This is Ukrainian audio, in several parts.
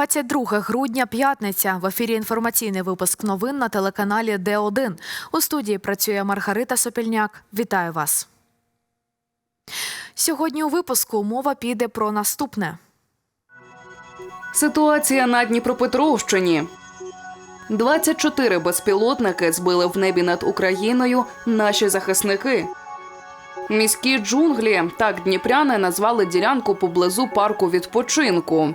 22 грудня, п'ятниця. В ефірі інформаційний випуск новин на телеканалі Д1. У студії працює Маргарита Сопільняк. Вітаю вас. Сьогодні у випуску мова піде про наступне. Ситуація на Дніпропетровщині. 24 безпілотники збили в небі над Україною наші захисники. Міські джунглі так дніпряни назвали ділянку поблизу парку відпочинку.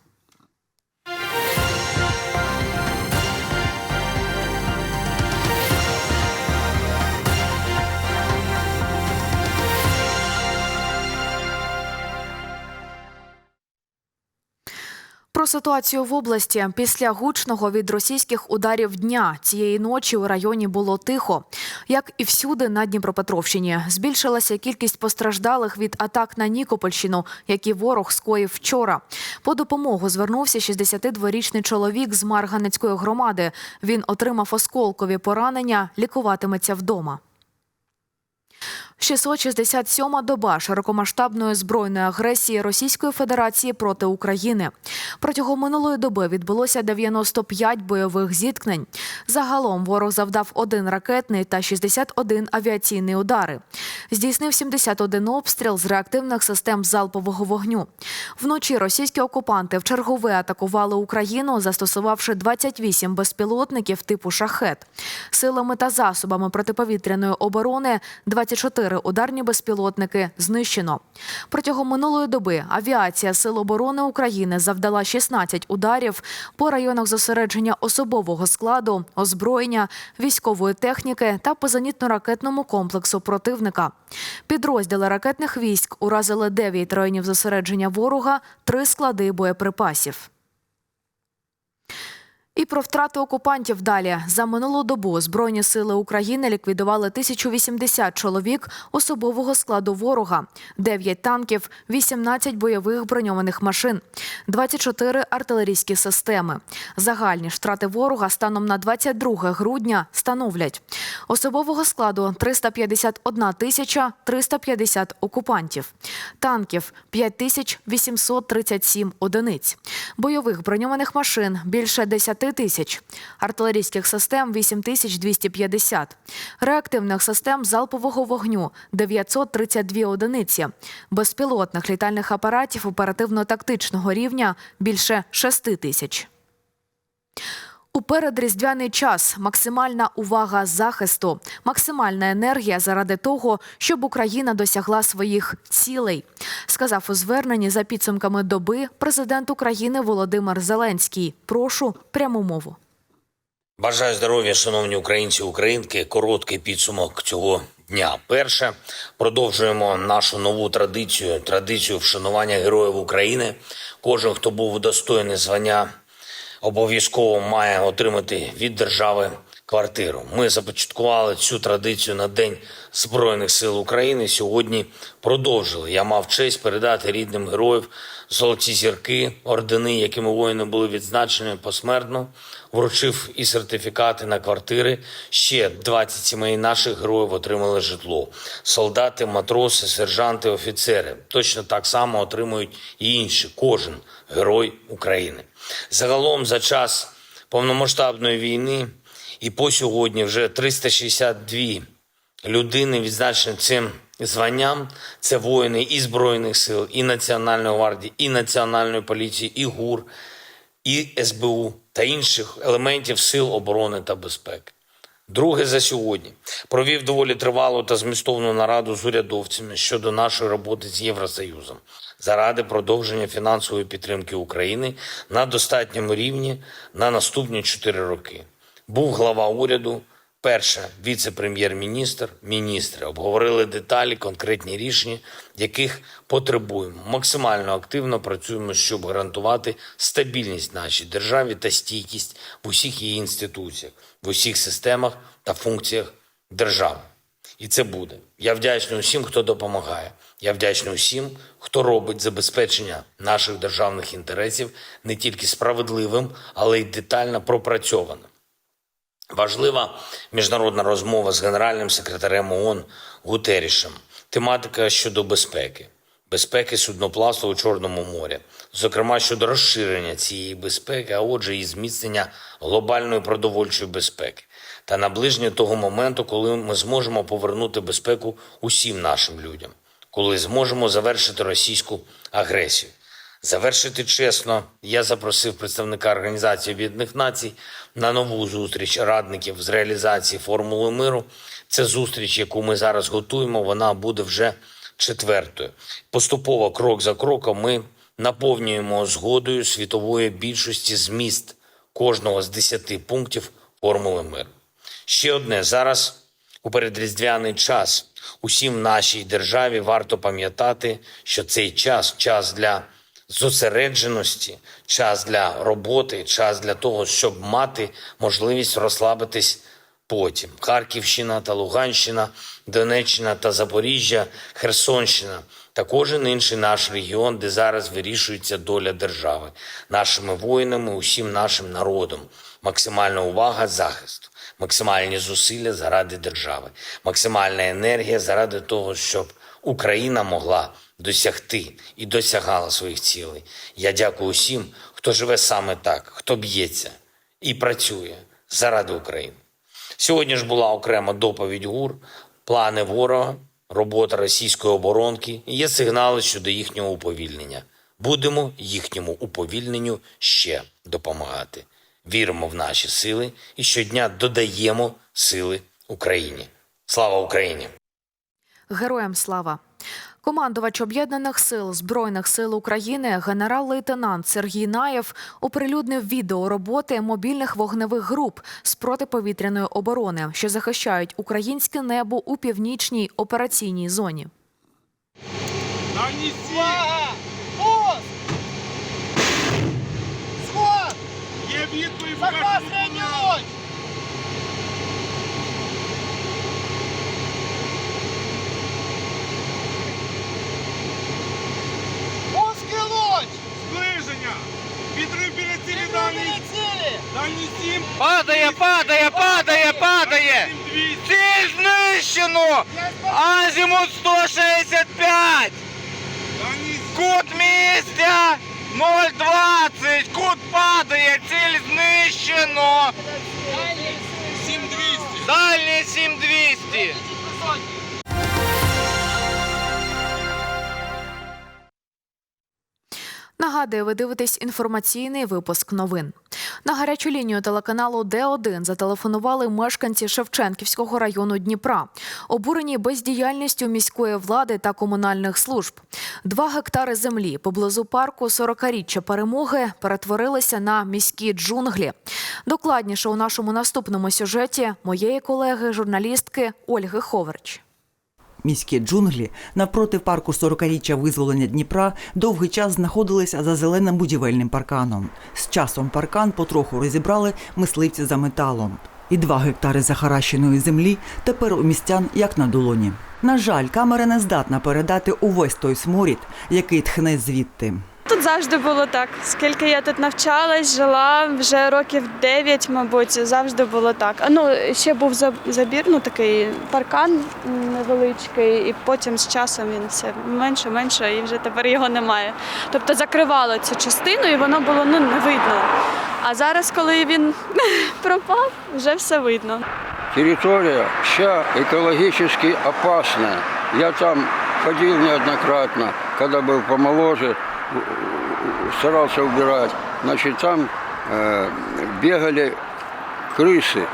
Про ситуацію в області після гучного від російських ударів дня цієї ночі у районі було тихо, як і всюди на Дніпропетровщині. Збільшилася кількість постраждалих від атак на Нікопольщину, які ворог скоїв вчора. По допомогу звернувся 62-річний чоловік з Марганецької громади. Він отримав осколкові поранення, лікуватиметься вдома. 667-ма доба широкомасштабної збройної агресії Російської Федерації проти України. Протягом минулої доби відбулося 95 бойових зіткнень. Загалом ворог завдав один ракетний та 61 авіаційний удари. Здійснив 71 обстріл з реактивних систем залпового вогню. Вночі російські окупанти вчергове атакували Україну, застосувавши 28 безпілотників типу шахет. Силами та засобами протиповітряної оборони 24 ударні безпілотники знищено. Протягом минулої доби авіація Сил оборони України завдала 16 ударів по районах зосередження особового складу, озброєння, військової техніки та по зенітно-ракетному комплексу противника. Підрозділи ракетних військ уразили 9 районів зосередження ворога, 3 склади боєприпасів. І про втрати окупантів далі за минулу добу збройні сили України ліквідували 1080 чоловік особового складу ворога, 9 танків, 18 бойових броньованих машин, 24 артилерійські системи. Загальні втрати ворога станом на 22 грудня становлять особового складу 351 тисяча 350 окупантів, танків 5837 одиниць, бойових броньованих машин більше 10 тисяч, артилерійських систем 8250, реактивних систем залпового вогню 932 одиниці, безпілотних літальних апаратів оперативно-тактичного рівня більше 6 тисяч. У передріздвяний час максимальна увага захисту, максимальна енергія заради того, щоб Україна досягла своїх цілей, сказав у зверненні за підсумками доби президент України Володимир Зеленський. Прошу пряму мову. Бажаю здоров'я, шановні українці, українки. Короткий підсумок цього дня. Перше, продовжуємо нашу нову традицію традицію вшанування героїв України. Кожен, хто був удостоєний звання, обов'язково має отримати від держави квартиру. Ми започаткували цю традицію на День Збройних сил України. Сьогодні продовжили. Я мав честь передати рідним героїв золоті зірки, ордени, якими воїни були відзначені посмертно. Вручив і сертифікати на квартири. Ще 27 наших героїв отримали житло. Солдати, матроси, сержанти, офіцери точно так само отримують і інші. Кожен герой України. Загалом за час повномасштабної війни і по сьогодні вже 362 людини відзначені цим званням. Це воїни і Збройних сил, і Національної гвардії, і Національної поліції, і ГУР, і СБУ та інших елементів сил оборони та безпеки. Друге за сьогодні провів доволі тривалу та змістовну нараду з урядовцями щодо нашої роботи з Євросоюзом заради продовження фінансової підтримки України на достатньому рівні на наступні 4 роки. Був глава уряду, перша віце-прем'єр-міністр, міністри обговорили деталі, конкретні рішення, яких потребуємо. Максимально активно працюємо, щоб гарантувати стабільність нашій державі та стійкість в усіх її інституціях, в усіх системах та функціях держави. І це буде. Я вдячний усім, хто допомагає. Я вдячний усім, хто робить забезпечення наших державних інтересів не тільки справедливим, але й детально пропрацьованим. Важлива міжнародна розмова з генеральним секретарем ООН Гутерішем. Тематика щодо безпеки, безпеки судноплавства у Чорному морі, зокрема щодо розширення цієї безпеки, а отже, і зміцнення глобальної продовольчої безпеки. Та наближення того моменту, коли ми зможемо повернути безпеку усім нашим людям, коли зможемо завершити російську агресію. Завершити чесно, я запросив представника Організації Об'єднаних Націй на нову зустріч радників з реалізації формули миру. Це зустріч, яку ми зараз готуємо. Вона буде вже четвертою. Поступово, крок за кроком, ми наповнюємо згодою світової більшості зміст кожного з десяти пунктів формули миру. Ще одне зараз у передріздвяний час усім нашій державі варто пам'ятати, що цей час час для зосередженості, час для роботи, час для того, щоб мати можливість розслабитись потім. Харківщина та Луганщина, Донеччина та Запоріжжя, Херсонщина та кожен інший наш регіон, де зараз вирішується доля держави, нашими воїнами, усім нашим народом. Максимальна увага захисту, максимальні зусилля заради держави, максимальна енергія заради того, щоб Україна могла досягти і досягала своїх цілей. Я дякую усім, хто живе саме так, хто б'ється і працює заради України. Сьогодні ж була окрема доповідь ГУР, плани ворога, робота російської оборонки. Є сигнали щодо їхнього уповільнення. Будемо їхньому уповільненню ще допомагати. Віримо в наші сили і щодня додаємо сили Україні. Слава Україні! Героям слава! Командувач об'єднаних сил збройних сил України генерал-лейтенант Сергій Наєв оприлюднив відео роботи мобільних вогневих груп з протиповітряної оборони, що захищають українське небо у північній операційній зоні. Нанеси! Є відповідь Захват середню луч! Пуск і луч! Зближення! Підрив біля цілі Підрив дальні! біля цілі! Дальні сім! Падає, падає, падає, падає! Сім двісті! Ціль знищено! Азімут 165! Дальні Кут місця 020! Кут падає, ціль знищено! сім двісті! Дальній 7200! Нагадую, ви дивитесь інформаційний випуск новин. На гарячу лінію телеканалу Д1 зателефонували мешканці Шевченківського району Дніпра, обурені бездіяльністю міської влади та комунальних служб. Два гектари землі поблизу парку 40-річчя перемоги перетворилися на міські джунглі. Докладніше у нашому наступному сюжеті моєї колеги, журналістки Ольги Ховерч. Міські джунглі навпроти парку 40-річчя визволення Дніпра довгий час знаходилися за зеленим будівельним парканом. З часом паркан потроху розібрали мисливці за металом. І два гектари захаращеної землі тепер у містян як на долоні. На жаль, камера не здатна передати увесь той сморід, який тхне звідти. Тут завжди було так. Скільки я тут навчалась, жила вже років 9, мабуть, завжди було так. А, Ну, ще був за- забір, ну такий паркан невеличкий, і потім з часом він все менше, менше, і вже тепер його немає. Тобто закривало цю частину, і воно було ну, не видно. А зараз, коли він пропав, вже все видно. Территория вся экологически опасная. Я там ходил неоднократно, когда был помоложе, старался убирать. Значит, там э, бегали крысы,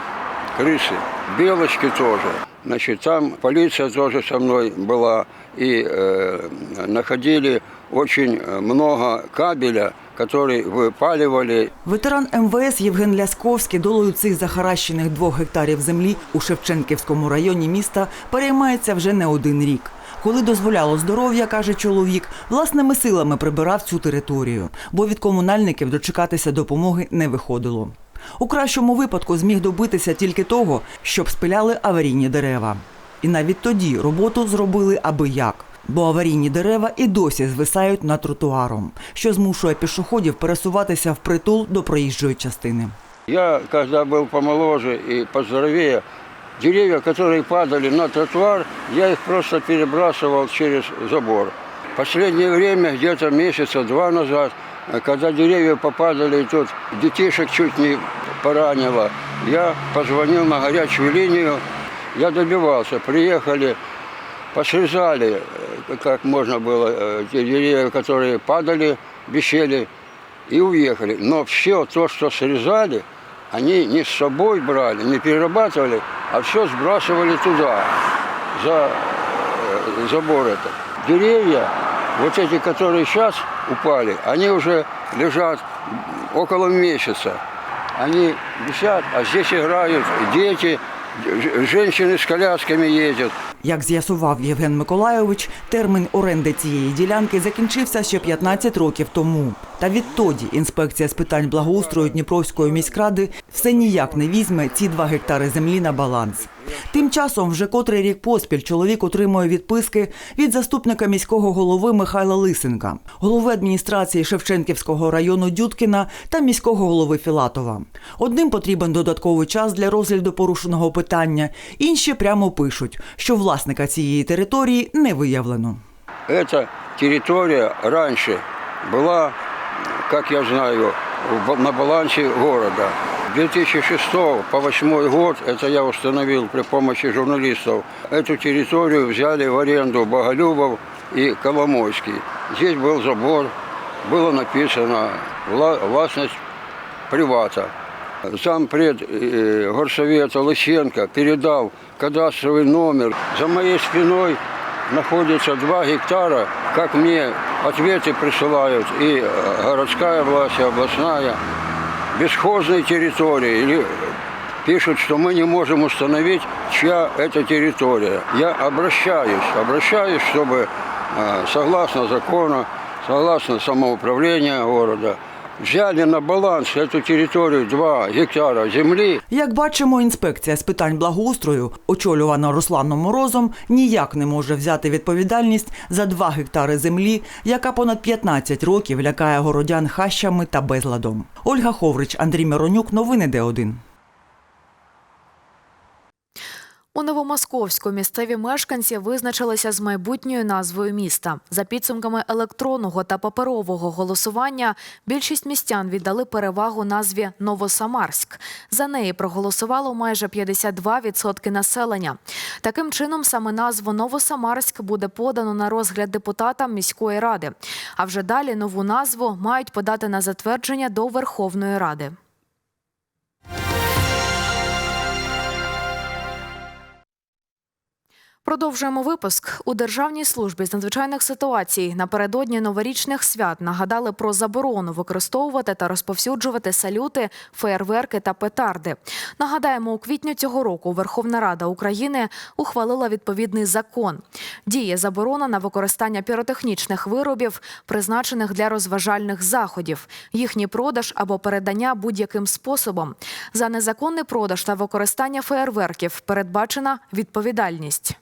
крысы, белочки тоже. Значит, там полиция тоже со мной была и э, находили очень много кабеля, который выпаливали Ветеран МВС Євген Лясковський долою цих захаращених двох гектарів землі у Шевченківському районі міста переймається вже не один рік. Коли дозволяло здоров'я, каже чоловік, власними силами прибирав цю територію, бо від комунальників дочекатися допомоги не виходило. У кращому випадку зміг добитися тільки того, щоб спиляли аварійні дерева. І навіть тоді роботу зробили аби як. Бо аварійні дерева і досі звисають над тротуаром, що змушує пішоходів пересуватися впритул до проїжджої частини. Я, когда был помоложе и поздоровее, Деревья, которые падали на тротуар, я их просто перебрасывал через забор. Последнее время, где-то месяца два назад, когда деревья попадали, и тут детишек чуть не поранило, я позвонил на горячую линию, я добивался, приехали, посрезали, э, как можно было, э, те деревья, которые падали, висели, и уехали. Но все то, что срезали, они не с собой брали, не перерабатывали, а все сбрасывали туда, за э, забор этот. Деревья, вот эти, которые сейчас упали, они уже лежат около месяца. Они висят, а здесь играют дети, ж- женщины с колясками ездят. Як з'ясував Євген Миколайович, термін оренди цієї ділянки закінчився ще 15 років тому. Та відтоді інспекція з питань благоустрою Дніпровської міськради все ніяк не візьме ці два гектари землі на баланс. Тим часом вже котрий рік поспіль чоловік отримує відписки від заступника міського голови Михайла Лисенка, голови адміністрації Шевченківського району Дюдкіна та міського голови Філатова. Одним потрібен додатковий час для розгляду порушеного питання, інші прямо пишуть, що власника цієї території не виявлено. Эта территория раньше была, как я знаю, в ба- на балансе города. 2006 по 2008 год, это я установил при помощи журналистов, эту территорию взяли в аренду Боголюбов и Коломойский. Здесь был забор, было написано «Вла- властность привата. Зампред э, горсовета Лысенко передал кадастровый номер. За моей спиной находится 2 гектара, как мне ответы присылают и э, городская власть, и областная, бесхозной территории. Или пишут, что мы не можем установить, чья это территория. Я обращаюсь, обращаюсь, чтобы э, согласно закону, согласно самоуправления города, взяли на баланс цю територію 2 гектара землі. Як бачимо, інспекція з питань благоустрою, очолювана Русланом Морозом, ніяк не може взяти відповідальність за 2 гектари землі, яка понад 15 років лякає городян хащами та безладом. Ольга Ховрич, Андрій Миронюк, новини Д1. У Новомосковську місцеві мешканці визначилися з майбутньою назвою міста. За підсумками електронного та паперового голосування більшість містян віддали перевагу назві Новосамарськ. За неї проголосувало майже 52% населення. Таким чином, саме назву Новосамарськ буде подано на розгляд депутатам міської ради. А вже далі нову назву мають подати на затвердження до Верховної Ради. Продовжуємо випуск. У Державній службі з надзвичайних ситуацій напередодні новорічних свят нагадали про заборону використовувати та розповсюджувати салюти, феєрверки та петарди. Нагадаємо, у квітні цього року Верховна Рада України ухвалила відповідний закон. Діє заборона на використання піротехнічних виробів, призначених для розважальних заходів, їхній продаж або передання будь-яким способом. За незаконний продаж та використання феєрверків передбачена відповідальність.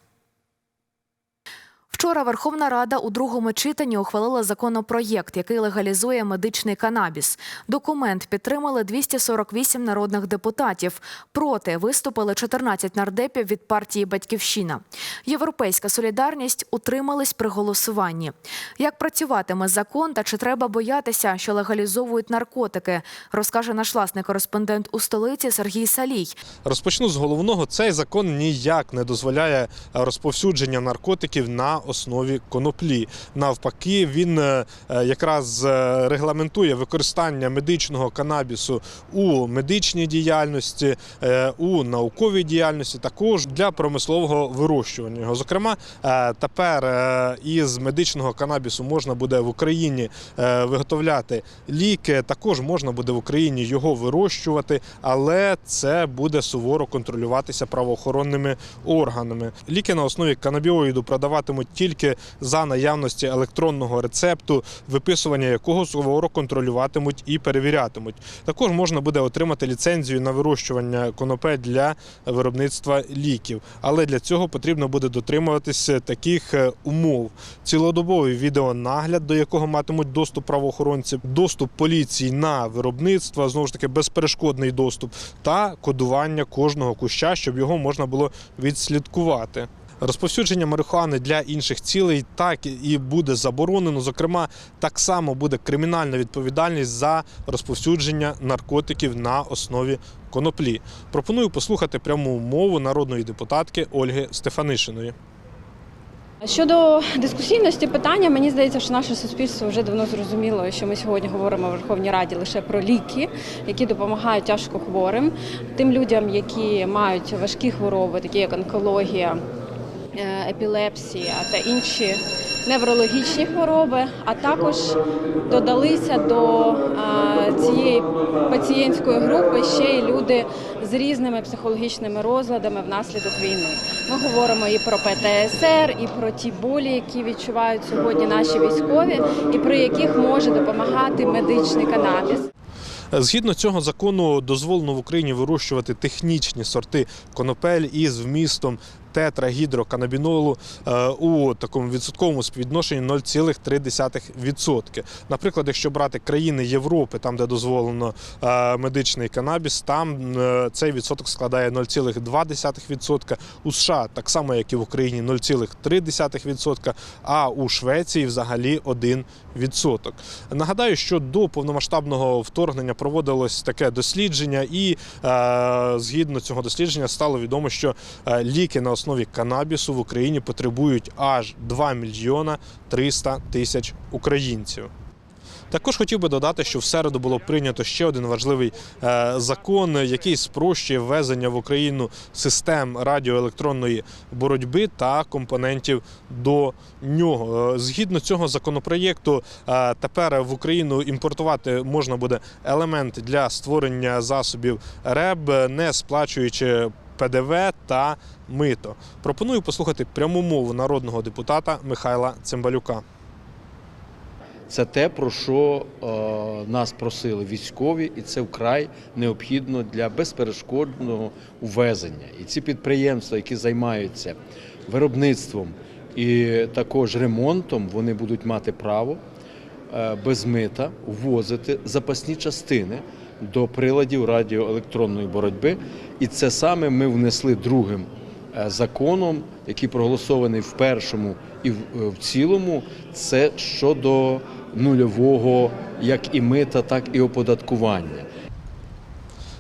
Вчора Верховна Рада у другому читанні ухвалила законопроєкт, який легалізує медичний канабіс. Документ підтримали 248 народних депутатів. Проти виступили 14 нардепів від партії Батьківщина. Європейська солідарність утримались при голосуванні. Як працюватиме закон та чи треба боятися, що легалізовують наркотики, розкаже наш власний кореспондент у столиці Сергій Салій. Розпочну з головного. Цей закон ніяк не дозволяє розповсюдження наркотиків на основі коноплі. Навпаки, він е, е, якраз е, регламентує використання медичного канабісу у медичній діяльності, у науковій діяльності, також для промислового вирощування. Зокрема, тепер із медичного канабісу можна буде в Україні виготовляти ліки. Також можна буде в Україні його вирощувати, але це буде суворо контролюватися правоохоронними органами. Ліки на основі канабіоїду продаватимуть тільки за наявності електронного рецепту, виписування якого суворо контролюватимуть і перевірятимуть. Також можна буде отримати ліцензію на вирощування конопель для виробництва ліків, але для цього потрібно буде дотримуватися таких е, умов: цілодобовий відеонагляд, до якого матимуть доступ правоохоронці, доступ поліції на виробництво, знову ж таки безперешкодний доступ та кодування кожного куща, щоб його можна було відслідкувати. Розповсюдження марихуани для інших цілей так і буде заборонено. Зокрема, так само буде кримінальна відповідальність за розповсюдження наркотиків на основі коноплі. Пропоную послухати пряму мову народної депутатки Ольги Стефанишиної. Щодо дискусійності питання, мені здається, що наше суспільство вже давно зрозуміло, що ми сьогодні говоримо в Верховній Раді лише про ліки, які допомагають тяжко хворим, тим людям, які мають важкі хвороби, такі як онкологія, епілепсія та інші неврологічні хвороби, а також додалися до е, цієї пацієнтської групи ще й люди з різними психологічними розладами внаслідок війни. Ми говоримо і про ПТСР, і про ті болі, які відчувають сьогодні наші військові, і при яких може допомагати медичний канабіс. Згідно цього закону, дозволено в Україні вирощувати технічні сорти конопель із вмістом тетрагідроканабінолу е, у такому відсотковому співвідношенні 0,3%. Наприклад, якщо брати країни Європи, там де дозволено е, медичний канабіс, там е, цей відсоток складає 0,2%. У США так само, як і в Україні, 0,3%, а у Швеції взагалі 1%. Нагадаю, що до повномасштабного вторгнення проводилось таке дослідження, і згідно цього дослідження стало відомо, що ліки на основі канабісу в Україні потребують аж 2 мільйона 300 тисяч українців. Також хотів би додати, що в середу було прийнято ще один важливий е, закон, який спрощує ввезення в Україну систем радіоелектронної боротьби та компонентів до нього. Е, Згідно цього законопроєкту, е, тепер в Україну імпортувати можна буде елементи для створення засобів РЕБ, не сплачуючи ПДВ та мито. Пропоную послухати пряму мову народного депутата Михайла Цимбалюка. Це те, про що е, нас просили військові, і це вкрай необхідно для безперешкодного увезення. І ці підприємства, які займаються виробництвом і також ремонтом, вони будуть мати право е, без мита ввозити запасні частини до приладів радіоелектронної боротьби. І це саме ми внесли другим е, законом, який проголосований в першому і е, в цілому, це щодо нульового як і мита, так і оподаткування.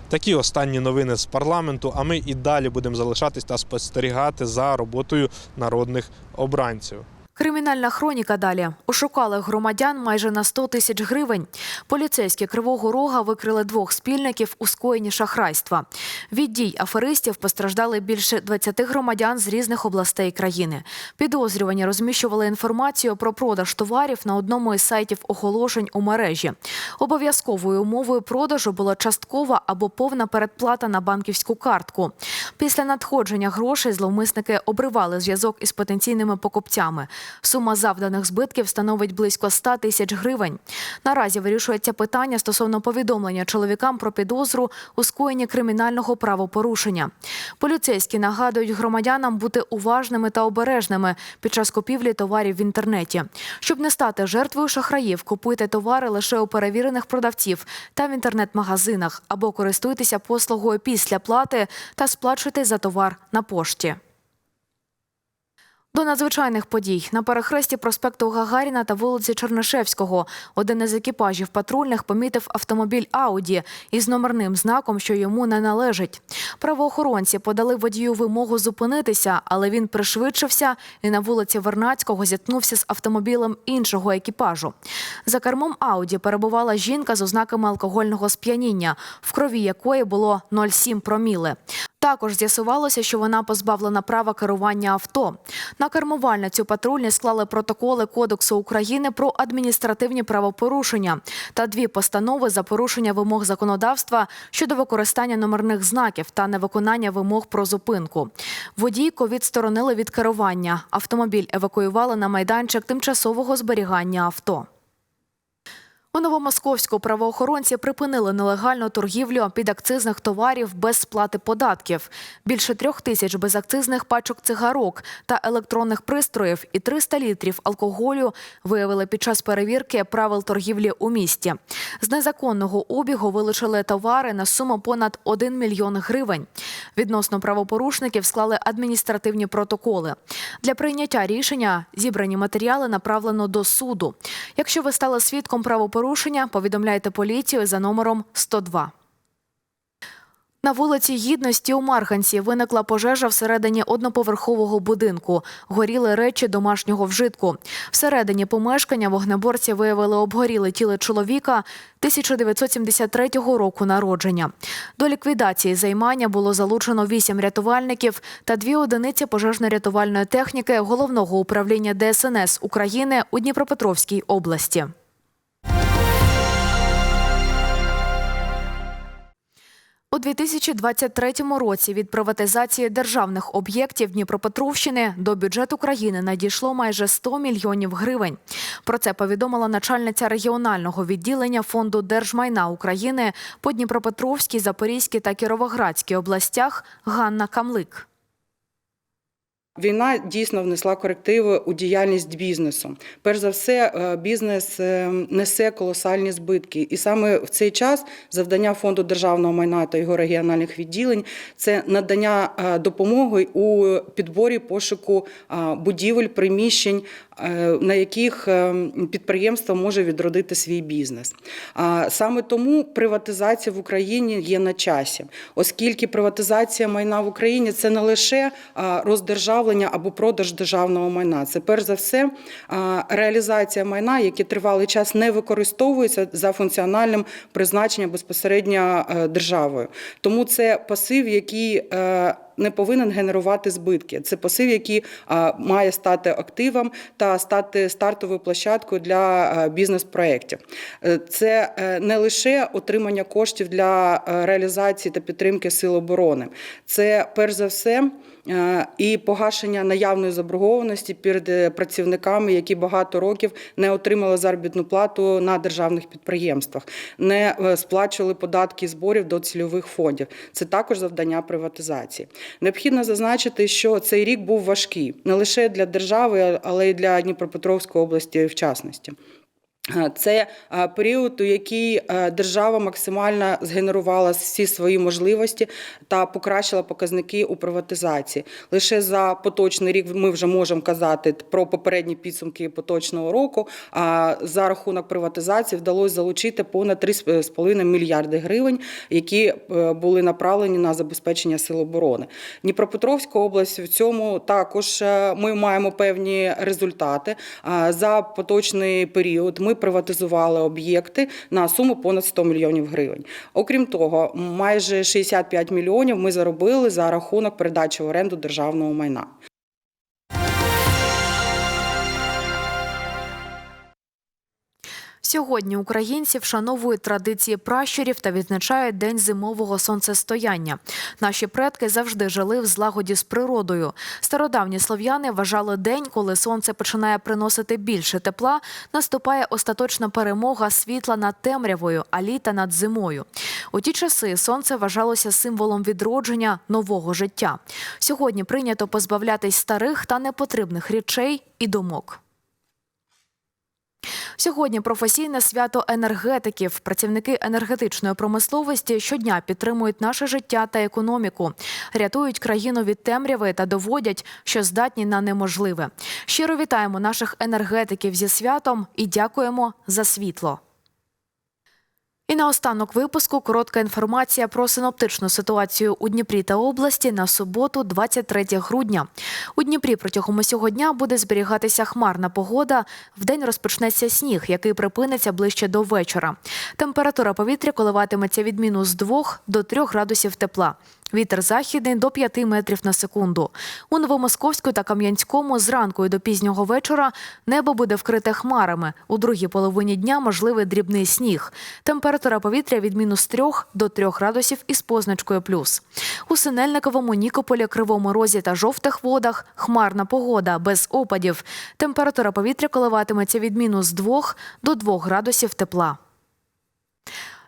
Такі останні новини з парламенту. А ми і далі будемо залишатись та спостерігати за роботою народних обранців. Кримінальна хроніка далі. Ошукали громадян майже на 100 тисяч гривень. Поліцейські Кривого Рога викрили двох спільників у скоєнні шахрайства. Від дій аферистів постраждали більше 20 громадян з різних областей країни. Підозрювані розміщували інформацію про продаж товарів на одному із сайтів оголошень у мережі. Обов'язковою умовою продажу була часткова або повна передплата на банківську картку. Після надходження грошей зловмисники обривали зв'язок із потенційними покупцями. Сума завданих збитків становить близько 100 тисяч гривень. Наразі вирішується питання стосовно повідомлення чоловікам про підозру у скоєнні кримінального правопорушення. Поліцейські нагадують громадянам бути уважними та обережними під час купівлі товарів в інтернеті. Щоб не стати жертвою шахраїв, купуйте товари лише у перевірених продавців та в інтернет-магазинах або користуйтеся послугою після плати та сплачуйте за товар на пошті. До надзвичайних подій на перехресті проспекту Гагаріна та вулиці Чернишевського один із екіпажів патрульних помітив автомобіль Ауді із номерним знаком, що йому не належить. Правоохоронці подали водію вимогу зупинитися, але він пришвидшився і на вулиці Вернацького зіткнувся з автомобілем іншого екіпажу. За кермом Ауді перебувала жінка з ознаками алкогольного сп'яніння, в крові якої було 0,7 проміли. Також з'ясувалося, що вона позбавлена права керування авто. На кермувальницю патрульні склали протоколи Кодексу України про адміністративні правопорушення та дві постанови за порушення вимог законодавства щодо використання номерних знаків та невиконання вимог про зупинку. Водійку відсторонили від керування. Автомобіль евакуювали на майданчик тимчасового зберігання авто. У Новомосковську правоохоронці припинили нелегальну торгівлю підакцизних товарів без сплати податків. Більше трьох тисяч безакцизних пачок цигарок та електронних пристроїв і 300 літрів алкоголю виявили під час перевірки правил торгівлі у місті. З незаконного обігу вилучили товари на суму понад 1 мільйон гривень. Відносно правопорушників склали адміністративні протоколи. Для прийняття рішення зібрані матеріали направлено до суду. Якщо ви стали свідком правопорушення, повідомляйте поліцію за номером 102. На вулиці Гідності у Марганці виникла пожежа всередині одноповерхового будинку. Горіли речі домашнього вжитку. Всередині помешкання вогнеборці виявили обгоріле тіло чоловіка 1973 року народження. До ліквідації займання було залучено вісім рятувальників та дві одиниці пожежно-рятувальної техніки головного управління ДСНС України у Дніпропетровській області. У 2023 році від приватизації державних об'єктів Дніпропетровщини до бюджету країни надійшло майже 100 мільйонів гривень. Про це повідомила начальниця регіонального відділення фонду держмайна України по Дніпропетровській, Запорізькій та Кіровоградській областях Ганна Камлик. Війна дійсно внесла корективи у діяльність бізнесу. Перш за все, е, бізнес е, несе колосальні збитки, і саме в цей час завдання фонду державного майна та його регіональних відділень це надання е, допомоги у підборі пошуку будівель, приміщень, на яких підприємство може відродити свій бізнес. Саме тому приватизація в Україні є на часі, оскільки приватизація майна в Україні це не лише роздержавлення або продаж державного майна. Це перш за все реалізація майна, яке тривалий час не використовується за функціональним призначенням безпосередньо державою. Тому це пасив, який не повинен генерувати збитки. Це пасив, який має стати активом та стати стартовою площадкою для бізнес-проєктів. Це не лише отримання коштів для реалізації та підтримки сил оборони, це перш за все. І погашення наявної заборгованості перед працівниками, які багато років не отримали заробітну плату на державних підприємствах, не сплачували податки зборів до цільових фондів. Це також завдання приватизації. Необхідно зазначити, що цей рік був важкий не лише для держави, але й для Дніпропетровської області в частності. Це період, у який держава максимально згенерувала всі свої можливості та покращила показники у приватизації. Лише за поточний рік ми вже можемо казати про попередні підсумки поточного року. А за рахунок приватизації вдалося залучити понад 3,5 мільярди гривень, які були направлені на забезпечення сил оборони. Дніпропетровська область в цьому також ми маємо певні результати. За поточний період приватизували об'єкти на суму понад 100 мільйонів гривень. Окрім того, майже 65 мільйонів ми заробили за рахунок передачі в оренду державного майна. Сьогодні українці вшановують традиції пращурів та відзначають день зимового сонцестояння. Наші предки завжди жили в злагоді з природою. Стародавні слов'яни вважали день, коли сонце починає приносити більше тепла. Наступає остаточна перемога світла над темрявою, а літа над зимою. У ті часи сонце вважалося символом відродження нового життя. Сьогодні прийнято позбавлятись старих та непотрібних речей і думок. Сьогодні професійне свято енергетиків. Працівники енергетичної промисловості щодня підтримують наше життя та економіку, рятують країну від темряви та доводять, що здатні на неможливе. Щиро вітаємо наших енергетиків зі святом і дякуємо за світло. І наостанок випуску коротка інформація про синоптичну ситуацію у Дніпрі та області на суботу, 23 грудня. У Дніпрі протягом усього дня буде зберігатися хмарна погода. Вдень розпочнеться сніг, який припиниться ближче до вечора. Температура повітря коливатиметься від мінус 2 до 3 градусів тепла. Вітер західний до 5 метрів на секунду. У Новомосковську та Кам'янському зранку і до пізнього вечора небо буде вкрите хмарами. У другій половині дня можливий дрібний сніг. Температура повітря від мінус 3 до 3 градусів із позначкою плюс. У Синельниковому, Нікополі, Кривому Розі та жовтих водах хмарна погода без опадів. Температура повітря коливатиметься від мінус 2 до 2 градусів тепла.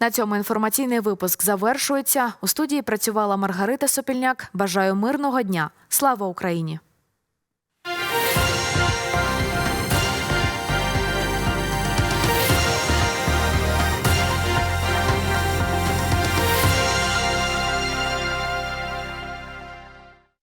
На цьому інформаційний випуск завершується. У студії працювала Маргарита Сопільняк. Бажаю мирного дня. Слава Україні!